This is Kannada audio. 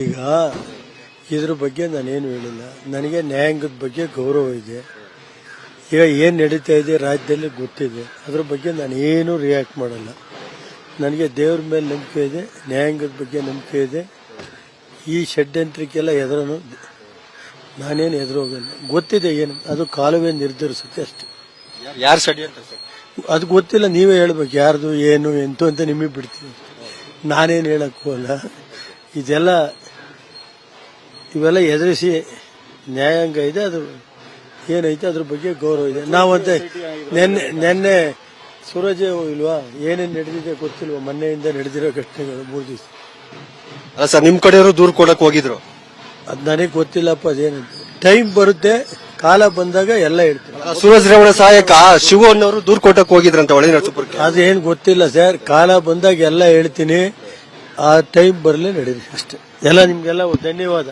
ಈಗ ಇದ್ರ ಬಗ್ಗೆ ನಾನೇನು ಹೇಳಿಲ್ಲ. ನನಗೆ ನ್ಯಾಯಾಂಗದ ಬಗ್ಗೆ ಗೌರವ ಇದೆ. ಈಗ ಏನು ನಡೀತಾ ಇದೆ ರಾಜ್ಯದಲ್ಲಿ ಗೊತ್ತಿದೆ. ಅದ್ರ ಬಗ್ಗೆ ನಾನು ಏನು ರಿಯಾಕ್ಟ್ ಮಾಡಲ್ಲ. ನನಗೆ ದೇವ್ರ ಮೇಲೆ ನಂಬಿಕೆ ಇದೆ ನ್ಯಾಯಾಂಗದ ಬಗ್ಗೆ ನಂಬಿಕೆ ಇದೆ. ಈ ಷಡ್ಯಂತ್ರಕ್ಕೆಲ್ಲ ಎದುರನು ನಾನೇನು ಎದುರೋಗಲ್ಲ ಗೊತ್ತಿದೆ ಏನು ಅದು ಕಾಲುವೆ ನಿರ್ಧರಿಸುತ್ತೆ ಅಷ್ಟೆ. ಯಾರು ಷಡ್ಯಂತ್ರ ಅದು ಗೊತ್ತಿಲ್ಲ ನೀವೇ ಹೇಳ್ಬೇಕು ಯಾರ್ದು ಏನು ಎಂತು ಅಂತ ನಿಮಗೆ ಬಿಡ್ತೀನಿ. ನಾನೇನು ಹೇಳಕ್ಕೂ ಅಲ್ಲ. ಇದೆಲ್ಲ ಇವೆಲ್ಲ ಎದುರಿಸಿ ನ್ಯಾಯಾಂಗ ಇದೆ ಅದು ಏನೈತೆ ಅದ್ರ ಬಗ್ಗೆ ಗೌರವ ಇದೆ. ನಾವಂತೆ ನೆನ್ನೆ ನಿನ್ನೆ ಸೂರಜ್ ಇಲ್ವಾ ಏನೇನು ನಡೆದಿದೆ ಗೊತ್ತಿಲ್ವಾ ಮೊನ್ನೆಯಿಂದ ನಡೆದಿರೋ ಘಟನೆಗಳು ಮೂರು ದಿವಸ. ಅಲ್ಲ ಸರ್ ನಿಮ್ ಕಡೆಯವರು ದೂರು ಕೊಡಕ್ ಹೋಗಿದ್ರು. ಅದು ನನಗೆ ಗೊತ್ತಿಲ್ಲಪ್ಪ ಅದೇನಂತ ಟೈಮ್ ಬರುತ್ತೆ ಕಾಲ ಬಂದಾಗ ಎಲ್ಲ ಹೇಳ್ತೀನಿ ಸೂರಜ್ ರೇವಣ ಸಹಾಯಕ ಶಿವ ಅನ್ನೋರು ದೂರ ಕೊಟ್ಟಕ್ ಹೋಗಿದ್ರಂತ ಒಳಗಿನ ನರಸೀಪುರಕ್ಕೆ ಅದೇನು ಗೊತ್ತಿಲ್ಲ ಸರ್ ಕಾಲ ಬಂದಾಗ ಎಲ್ಲ ಹೇಳ್ತೀನಿ ಆ ಟೈಮ್ ಬರಲೇ ನಡೀರಿ ಅಷ್ಟೇ. ಎಲ್ಲ ನಿಮ್ಗೆಲ್ಲ ಧನ್ಯವಾದ.